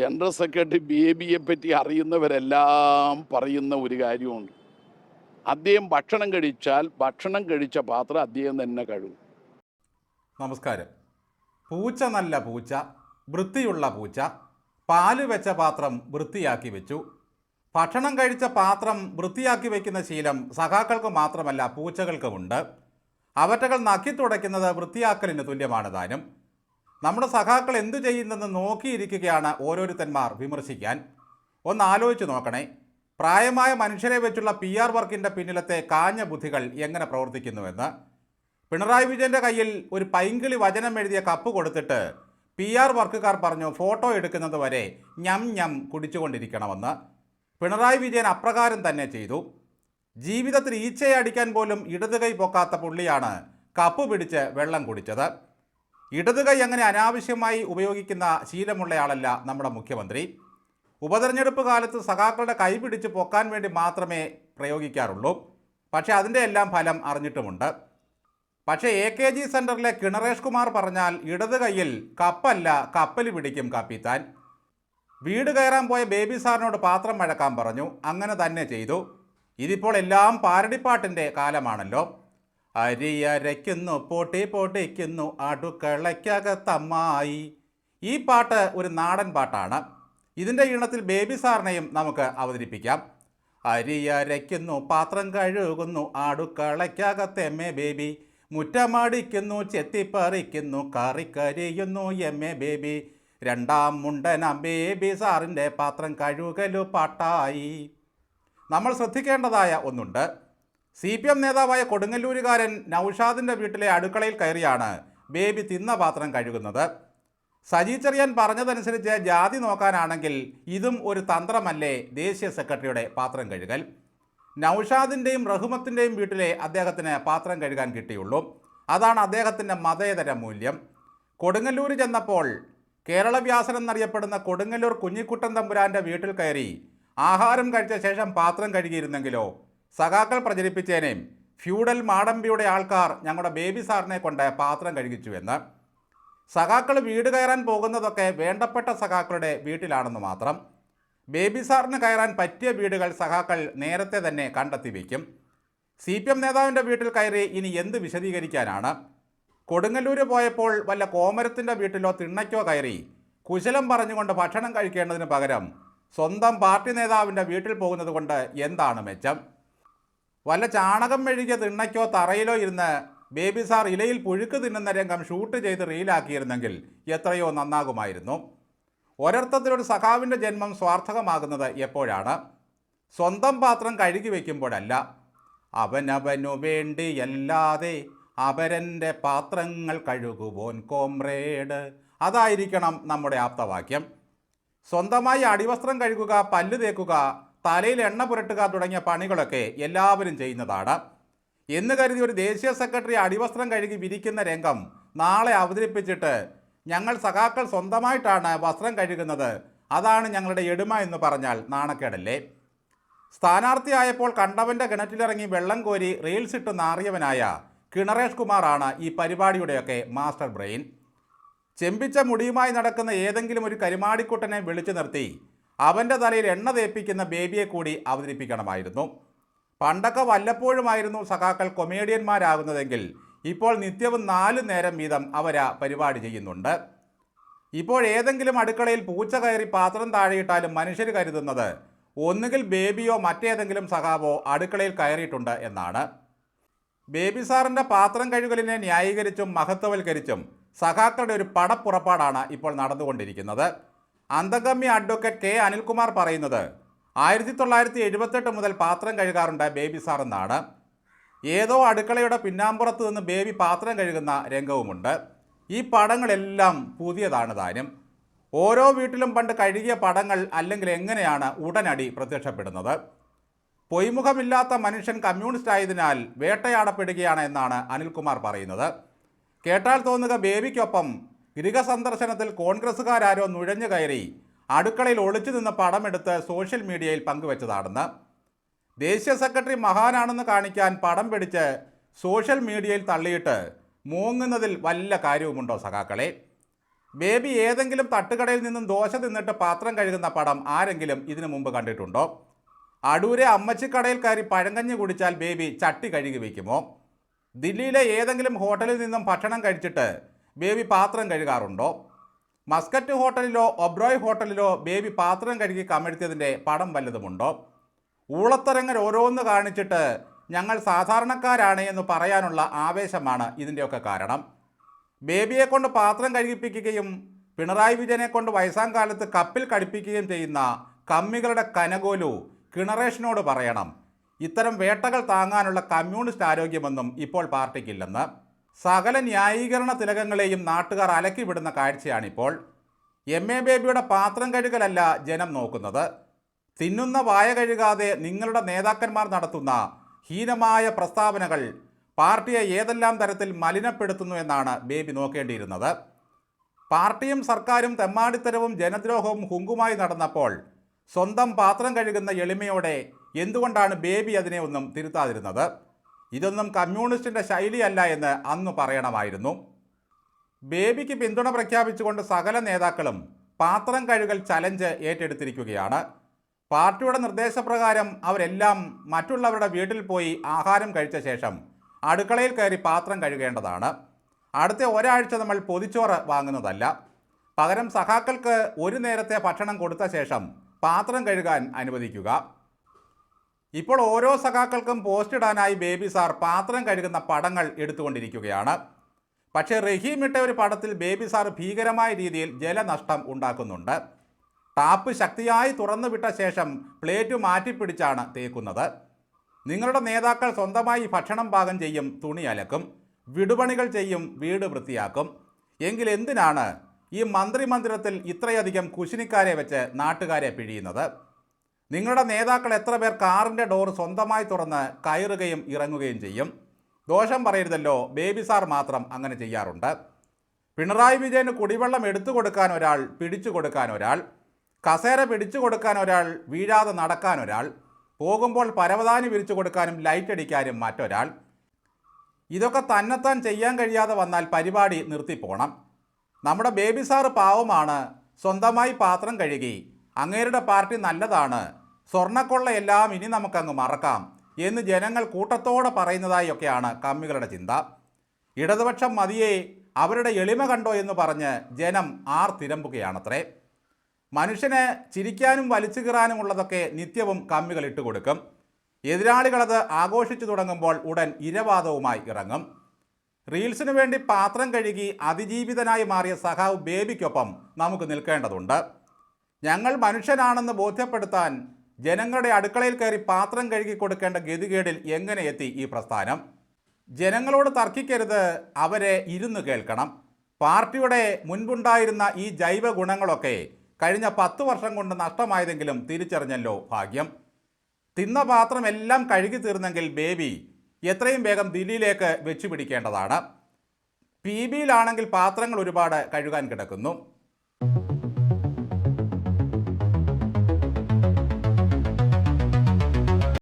General secretary ബേബിയെ പറ്റി അറിയുന്നവരെല്ലാം പറയുന്ന ഒരു കാര്യമുണ്ട്. അദ്ദേഹം ഭക്ഷണം കഴിച്ചാൽ ഭക്ഷണം കഴിച്ച പാത്രം അദ്ദേഹം തന്നെ കഴുകും. നമസ്കാരം. പൂച്ച നല്ല പൂച്ച വൃത്തിയുള്ള പൂച്ച പാൽ വെച്ച പാത്രം വൃത്തിയാക്കി വെച്ചു. ഭക്ഷണം കഴിച്ച പാത്രം വൃത്തിയാക്കി വയ്ക്കുന്ന ശീലം സഖാക്കൾക്ക് മാത്രമല്ല പൂച്ചകൾക്കുമുണ്ട് അവറ്റകൾ നക്കി തുടയ്ക്കുന്നത് വൃത്തിയാക്കലിന് തുല്യമാണ് താനും. നമ്മുടെ സഖാക്കൾ എന്തു ചെയ്യുന്നെന്ന് നോക്കിയിരിക്കുകയാണ് ഓരോരുത്തന്മാർ വിമർശിക്കാൻ. ഒന്ന് ആലോചിച്ച് നോക്കണേ. പ്രായമായ മനുഷ്യരെ വെച്ചുള്ള പി ആർ വർക്കിന്റെ പിന്നിലത്തെ കാഞ്ഞ ബുദ്ധികൾ എങ്ങനെ പ്രവർത്തിക്കുന്നുവെന്ന്. പിണറായി വിജയന്റെ കയ്യിൽ ഒരു പൈങ്കിളി വചനം എഴുതിയ കപ്പ് കൊടുത്തിട്ട് പി ആർ വർക്കുകാർ പറഞ്ഞു ഫോട്ടോ എടുക്കുന്നത് വരെ ഞം ഞം കുടിച്ചുകൊണ്ടിരിക്കണമെന്ന്. പിണറായി വിജയൻ അപ്രകാരം തന്നെ ചെയ്തു. ജീവിതത്തിൽ ഈച്ചയെ അടിക്കാൻ പോലും ഇടത് കൈ പൊക്കാത്ത പുള്ളിയാണ് കപ്പ് പിടിച്ച് വെള്ളം കുടിച്ചത്. ഇടത് കൈ അങ്ങനെ അനാവശ്യമായി ഉപയോഗിക്കുന്ന ശീലമുള്ളയാളല്ല നമ്മുടെ മുഖ്യമന്ത്രി. ഉപതെരഞ്ഞെടുപ്പ് കാലത്ത് സഖാക്കളുടെ കൈപിടിച്ച് പൊക്കാൻ വേണ്ടി മാത്രമേ പ്രയോഗിക്കാറുള്ളൂ. പക്ഷേ അതിന്റെ എല്ലാം ഫലം അറിഞ്ഞിട്ടുമുണ്ട്. പക്ഷേ എ കെ ജി സെന്ററിലെ കിണറേഷ് കുമാർ പറഞ്ഞാൽ ഇടത് കൈയിൽ കപ്പല്ല കപ്പൽ പിടിക്കും കപ്പിത്താൻ. വീട് കയറാൻ പോയ ബേബി സാറിനോട് പാത്രം മഴക്കാൻ പറഞ്ഞു. അങ്ങനെ തന്നെ ചെയ്തു. ഇതിപ്പോൾ എല്ലാം പാരടിപ്പാട്ടിന്റെ കാലമാണല്ലോ. അരിയരയ്ക്കുന്നു പൊട്ടി പൊട്ടിക്കുന്നു അടുക്കളയ്ക്കകത്തമ്മായി. ഈ പാട്ട് ഒരു നാടൻ പാട്ടാണ്. ഇതിന്റെ ഈണത്തിൽ ബേബി സാറിനെയും നമുക്ക് അവതരിപ്പിക്കാം. അരിയരയ്ക്കുന്നു പാത്രം കഴുകുന്നു അടുക്കളയ്ക്കകത്തെമ്മേ ബേബി. മുറ്റമടിക്കുന്നു ചെത്തിപ്പറിക്കുന്നു കറിക്കരിയുന്നു എമ്മേ ബേബി. രണ്ടാം മുണ്ടനാം ബേബി സാറിന്റെ പാത്രം കഴുകലു പാട്ടായി. നമ്മൾ ശ്രദ്ധിക്കേണ്ടതായ ഒന്നുണ്ട്. സി പി എം നേതാവായ കൊടുങ്ങല്ലൂരുകാരൻ നൌഷാദിന്റെ വീട്ടിലെ അടുക്കളയിൽ കയറിയാണ് ബേബി തിന്ന പാത്രം കഴുകുന്നത്. സജി ചെറിയാൻ പറഞ്ഞതനുസരിച്ച് ജാതി നോക്കാനാണെങ്കിൽ ഇതും ഒരു തന്ത്രമല്ലേ ദേശീയ സെക്രട്ടറിയുടെ പാത്രം കഴുകൽ. നൌഷാദിന്റെയും റഹ്മത്തിന്റെയും വീട്ടിലെ അദ്ദേഹത്തിന് പാത്രം കഴുകാൻ കിട്ടിയുള്ളൂ. അതാണ് അദ്ദേഹത്തിന്റെ മതേതര മൂല്യം. കൊടുങ്ങല്ലൂർ ചെന്നപ്പോൾ കേരള വ്യാസൻ എന്നറിയപ്പെടുന്ന കൊടുങ്ങല്ലൂർ കുഞ്ഞിക്കുട്ടൻ തമ്പുരാന്റെ വീട്ടിൽ കയറി ആഹാരം കഴിച്ച ശേഷം പാത്രം കഴുകിയിരുന്നെങ്കിലോ സഖാക്കൾ പ്രചരിപ്പിച്ചേനേയും ഫ്യൂഡൽ മാടമ്പിയുടെ ആൾക്കാർ ഞങ്ങളുടെ ബേബി സാറിനെ കൊണ്ട് പാത്രം കഴുകിച്ചുവെന്ന് സഖാക്കൾ വീട് കയറാൻ പോകുന്നതൊക്കെ വേണ്ടപ്പെട്ട സഖാക്കളുടെ വീട്ടിലാണെന്ന് മാത്രം. ബേബി സാറിന് കയറാൻ പറ്റിയ വീടുകൾ സഖാക്കൾ നേരത്തെ തന്നെ കണ്ടെത്തി വയ്ക്കും സി പി എം നേതാവിന്റെ വീട്ടിൽ കയറി ഇനി എന്ത് വിശദീകരിക്കാനാണ്? കൊടുങ്ങല്ലൂർ പോയപ്പോൾ വല്ല കോമരത്തിന്റെ വീട്ടിലോ തിണ്ണയ്ക്കോ കയറി കുശലം പറഞ്ഞുകൊണ്ട് ഭക്ഷണം കഴിക്കേണ്ടതിന് പകരം സ്വന്തം പാർട്ടി നേതാവിന്റെ വീട്ടിൽ പോകുന്നത് കൊണ്ട് എന്താണ് മെച്ചം? വല്ല ചാണകം മെഴുകിയ തിണ്ണയ്ക്കോ തറയിലോ ഇരുന്ന് ബേബി സാർ ഇലയിൽ പുഴുക്ക് തിന്നുന്ന രംഗം ഷൂട്ട് ചെയ്ത് റീലാക്കിയിരുന്നെങ്കിൽ എത്രയോ നന്നാകുമായിരുന്നു. ഒരർത്ഥത്തിലൊരു സഖാവിന്റെ ജന്മം സ്വാർത്ഥകമാകുന്നത് എപ്പോഴാണ്? സ്വന്തം പാത്രം കഴുകി വയ്ക്കുമ്പോഴല്ല അവനവനു വേണ്ടിയല്ലാതെ അവരന്റെ പാത്രങ്ങൾ കഴുകുവോൻ കോംറേഡ് അതായിരിക്കണം നമ്മുടെ ആപ്തവാക്യം. സ്വന്തമായി അടിവസ്ത്രം കഴുകുക പല്ല് തേക്കുക തലയിൽ എണ്ണ പുരട്ടുക തുടങ്ങിയ പണികളൊക്കെ എല്ലാവരും ചെയ്യുന്നതാണ്. എന്ന് കരുതി ഒരു ദേശീയ സെക്രട്ടറി അടിവസ്ത്രം കഴുകി വിരിക്കുന്ന രംഗം നാളെ അവതരിപ്പിച്ചിട്ട് ഞങ്ങൾ സഖാക്കൾ സ്വന്തമായിട്ടാണ് വസ്ത്രം കഴുകുന്നത്. അതാണ് ഞങ്ങളുടെ എടുമ എന്ന് പറഞ്ഞാൽ നാണക്കേടല്ലേ? സ്ഥാനാർത്ഥിയായപ്പോൾ കണ്ടവന്റെ കിണറ്റിലിറങ്ങി വെള്ളം കോരി റീൽസ് ഇട്ട് നാറിയവനായ കിണറേഷ് കുമാറാണ് ഈ പരിപാടിയുടെയൊക്കെ മാസ്റ്റർ ബ്രെയിൻ. ചെമ്പിച്ച മുടിയുമായി നടക്കുന്ന ഏതെങ്കിലും ഒരു കരിമാടിക്കുട്ടനെ വിളിച്ചു നിർത്തി അവന്റെ തലയിൽ എണ്ണ തേപ്പിക്കുന്ന ബേബിയെ കൂടി അവതരിപ്പിക്കണമായിരുന്നു. പണ്ടൊക്കെ വല്ലപ്പോഴുമായിരുന്നു സഖാക്കൾ കൊമേഡിയന്മാരാകുന്നതെങ്കിൽ ഇപ്പോൾ നിത്യവും നാല് നേരം വീതം അവരാ പരിപാടി ചെയ്യുന്നുണ്ട്. ഇപ്പോൾ ഏതെങ്കിലും അടുക്കളയിൽ പൂച്ച കയറി പാത്രം താഴെയിട്ടാലും മനുഷ്യർ കരുതുന്നത് ഒന്നുകിൽ ബേബിയോ മറ്റേതെങ്കിലും സഖാവോ അടുക്കളയിൽ കയറിയിട്ടുണ്ട് എന്നാണ്. ബേബി സാറിന്റെ പാത്രം കഴുകലിനെ ന്യായീകരിച്ചും മഹത്വവൽക്കരിച്ചും സഖാക്കളുടെ ഒരു പടപ്പുറപ്പാടാണ് ഇപ്പോൾ നടന്നുകൊണ്ടിരിക്കുന്നത്. അന്തഗമ്യ അഡ്വക്കേറ്റ് കെ അനിൽകുമാർ പറയുന്നത് ആയിരത്തി തൊള്ളായിരത്തി എഴുപത്തെട്ട് മുതൽ പാത്രം കഴുകാറുണ്ട് ബേബി സാർ എന്നാണ്. ഏതോ അടുക്കളയുടെ പിന്നാമ്പുറത്ത് നിന്ന് ബേബി പാത്രം കഴുകുന്ന രംഗവുമുണ്ട്. ഈ പടങ്ങളെല്ലാം പുതിയതാണ് താനും ഓരോ വീട്ടിലും പണ്ട് കഴുകിയ പടങ്ങൾ അല്ലെങ്കിൽ എങ്ങനെയാണ് ഉടനടി പ്രത്യക്ഷപ്പെടുന്നത്? പൊയ്മുഖമില്ലാത്ത മനുഷ്യൻ കമ്മ്യൂണിസ്റ്റ് ആയതിനാൽ വേട്ടയാടപ്പെടുകയാണ് എന്നാണ് അനിൽകുമാർ പറയുന്നത്. കേട്ടാൽ തോന്നുക ബേബിക്കൊപ്പം ഗൃഹസന്ദർശനത്തിൽ കോൺഗ്രസ്സുകാരോ നുഴഞ്ഞു കയറി. അടുക്കളയിൽ ഒളിച്ചു നിന്ന് പടമെടുത്ത് സോഷ്യൽ മീഡിയയിൽ പങ്കുവച്ചതാണെന്ന്. ദേശീയ സെക്രട്ടറി മഹാനാണെന്ന് കാണിക്കാൻ പടം പിടിച്ച് സോഷ്യൽ മീഡിയയിൽ തള്ളിയിട്ട് മൂങ്ങുന്നതിൽ വല്ല കാര്യവുമുണ്ടോ സഖാക്കളെ? ബേബി ഏതെങ്കിലും തട്ടുകടയിൽ നിന്നും ദോശ തിന്നിട്ട് പാത്രം കഴുകുന്ന പടം ആരെങ്കിലും ഇതിനു മുമ്പ് കണ്ടിട്ടുണ്ടോ? അടൂരെ അമ്മച്ചിക്കടയിൽ കയറി പഴങ്കഞ്ഞി കുടിച്ചാൽ ബേബി ചട്ടി കഴുകി വയ്ക്കുമോ? ദില്ലിയിലെ ഏതെങ്കിലും ഹോട്ടലിൽ നിന്നും ഭക്ഷണം കഴിച്ചിട്ട് ബേബി പാത്രം കഴുകാറുണ്ടോ? മസ്കറ്റ് ഹോട്ടലിലോ ഒബ്രോയ് ഹോട്ടലിലോ ബേബി പാത്രം കഴുകി കമഴ്ത്തിയതിന്റെ പടം വല്ലതുമുണ്ടോ? ഊളത്തരങ്ങൾ ഓരോന്ന് കാണിച്ചിട്ട് ഞങ്ങൾ സാധാരണക്കാരാണ് എന്ന് പറയാനുള്ള ആവേശമാണ് ഇതിന്റെയൊക്കെ കാരണം. ബേബിയെ കൊണ്ട് പാത്രം കഴുകിപ്പിക്കുകയും പിണറായി വിജയനെ കൊണ്ട് വയസ്സാം കാലത്ത് കപ്പിൽ കടിപ്പിക്കുകയും ചെയ്യുന്ന കമ്മികളുടെ കനകോലു കിണറേഷനോട് പറയണം. ഇത്തരം വേട്ടകൾ താങ്ങാനുള്ള കമ്മ്യൂണിസ്റ്റ് ആരോഗ്യമൊന്നും ഇപ്പോൾ പാർട്ടിക്കില്ലെന്ന്. സകല ന്യായീകരണ തിലകങ്ങളെയും നാട്ടുകാർ അലക്കി വിടുന്ന കാഴ്ചയാണിപ്പോൾ. എം എ ബേബിയുടെ പാത്രം കഴുകലല്ല ജനം നോക്കുന്നത്. തിന്നുന്ന വായ കഴുകാതെ നിങ്ങളുടെ നേതാക്കന്മാർ നടത്തുന്ന ഹീനമായ പ്രസ്താവനകൾ പാർട്ടിയെ ഏതെല്ലാം തരത്തിൽ മലിനപ്പെടുത്തുന്നു എന്നാണ് ബേബി നോക്കേണ്ടിയിരുന്നത്. പാർട്ടിയും സർക്കാരും തെമ്മാടിത്തരവും ജനദ്രോഹവും ഹുങ്കുമായി നടന്നപ്പോൾ സ്വന്തം പാത്രം കഴുകുന്ന എളിമയോടെ എന്തുകൊണ്ടാണ് ബേബി അതിനെ ഒന്നും തിരുത്താതിരുന്നത്? ഇതൊന്നും കമ്മ്യൂണിസ്റ്റിന്റെ ശൈലിയല്ല എന്ന് അന്ന് പറയണമായിരുന്നു. ബേബിക്ക് പിന്തുണ പ്രഖ്യാപിച്ചുകൊണ്ട് സകല നേതാക്കളും പാത്രം കഴുകൽ ചലഞ്ച് ഏറ്റെടുത്തിരിക്കുകയാണ്. പാർട്ടിയുടെ നിർദ്ദേശപ്രകാരം അവരെല്ലാം മറ്റുള്ളവരുടെ വീട്ടിൽ പോയി ആഹാരം കഴിച്ച ശേഷം അടുക്കളയിൽ കയറി പാത്രം കഴുകേണ്ടതാണ്. അടുത്ത ഒരാഴ്ച നമ്മൾ പൊതിച്ചോറ് വാങ്ങുന്നതല്ല. പകരം സഹാക്കൾക്ക് ഒരു നേരത്തെ ഭക്ഷണം കൊടുത്ത ശേഷം പാത്രം കഴുകാൻ അനുവദിക്കുക. ഇപ്പോൾ ഓരോ സഖാക്കൾക്കും പോസ്റ്റ് ഇടാനായി ബേബി സാർ പാത്രം കഴുകുന്ന പടങ്ങൾ എടുത്തുകൊണ്ടിരിക്കുകയാണ്. പക്ഷേ റഹീം ഇട്ട ഒരു പടത്തിൽ ബേബി സാർ ഭീകരമായ രീതിയിൽ ജലനഷ്ടം ഉണ്ടാക്കുന്നുണ്ട്. ടാപ്പ് ശക്തിയായി തുറന്നു വിട്ട ശേഷം പ്ലേറ്റ് മാറ്റിപ്പിടിച്ചാണ് തേക്കുന്നത്. നിങ്ങളുടെ നേതാക്കൾ സ്വന്തമായി ഭക്ഷണം പാകം ചെയ്യും തുണി അലക്കും വിടുപണികൾ ചെയ്യും വീട് വൃത്തിയാക്കും. എങ്കിൽ എന്തിനാണ് ഈ മന്ത്രിമന്ദിരത്തിൽ ഇത്രയധികം കുശിനിക്കാരെ വെച്ച് നാട്ടുകാരെ പിഴിയുന്നത്? നിങ്ങളുടെ നേതാക്കൾ എത്ര പേർ കാറിന്റെ ഡോർ സ്വന്തമായി തുറന്ന് കയറുകയും ഇറങ്ങുകയും ചെയ്യും? ദോഷം പറയരുതല്ലോ. ബേബി സാർ മാത്രം അങ്ങനെ ചെയ്യാറുണ്ട്. പിണറായി വിജയന് കുടിവെള്ളം എടുത്തു കൊടുക്കാൻ ഒരാൾ പിടിച്ചു കൊടുക്കാൻ ഒരാൾ കസേര പിടിച്ചു കൊടുക്കാൻ ഒരാൾ വീഴാതെ നടക്കാൻ ഒരാൾ പോകുമ്പോൾ പരവതാനി വിരിച്ചു കൊടുക്കാനും ലൈറ്റ് അടിക്കാനും മറ്റൊരാൾ. ഇതൊക്കെ തന്നെത്താൻ ചെയ്യാൻ കഴിയാതെ വന്നാൽ പരിപാടി നിർത്തിപ്പോണം. നമ്മുടെ ബേബി സാറ് പാവമാണ്. സ്വന്തമായി പാത്രം കഴുകി. അങ്ങേരുടെ പാർട്ടി നല്ലതാണ്. സ്വർണക്കൊള്ളയെല്ലാം ഇനി നമുക്കങ്ങ് മറക്കാം എന്ന് ജനങ്ങൾ കൂട്ടത്തോടെ പറയുന്നതായൊക്കെയാണ് കമ്മികളുടെ ചിന്ത. ഇടതുപക്ഷം മതിയെ അവരുടെ എളിമ കണ്ടോ എന്ന് പറഞ്ഞ് ജനം ആർ തിരമ്പുകയാണത്രേ. മനുഷ്യന് ചിരിക്കാനും വലിച്ചു കീറാനുമുള്ളതൊക്കെ നിത്യവും കമ്മികൾ ഇട്ടുകൊടുക്കും എതിരാളികളത് ആഘോഷിച്ചു തുടങ്ങുമ്പോൾ ഉടൻ ഇരവാദവുമായി ഇറങ്ങും. റീൽസിനു വേണ്ടി പാത്രം കഴുകി അതിജീവിതനായി മാറിയ സഹാവ് ബേബിക്കൊപ്പം നമുക്ക് നിൽക്കേണ്ടതുണ്ട്. ഞങ്ങൾ മനുഷ്യനാണെന്ന് ബോധ്യപ്പെടുത്താൻ ജനങ്ങളുടെ അടുക്കളയിൽ കയറി പാത്രം കഴുകി കൊടുക്കേണ്ട ഗതികേടിൽ എങ്ങനെ എത്തി ഈ പ്രസ്ഥാനം? ജനങ്ങളോട് തർക്കിക്കരുത് അവരെ ഇരുന്ന് കേൾക്കണം. പാർട്ടിയുടെ മുൻപുണ്ടായിരുന്ന ഈ ജൈവ ഗുണങ്ങളൊക്കെ കഴിഞ്ഞ പത്ത് വർഷം കൊണ്ട് നഷ്ടമായതെങ്കിലും തിരിച്ചറിഞ്ഞല്ലോ ഭാഗ്യം. തിന്ന പാത്രം എല്ലാം കഴുകി തീർന്നെങ്കിൽ ബേബി എത്രയും വേഗം ദില്ലിയിലേക്ക് വെച്ചു പിടിക്കേണ്ടതാണ് പി ബിയിലാണെങ്കിൽ പാത്രങ്ങൾ ഒരുപാട് കഴുകാൻ കിടക്കുന്നു.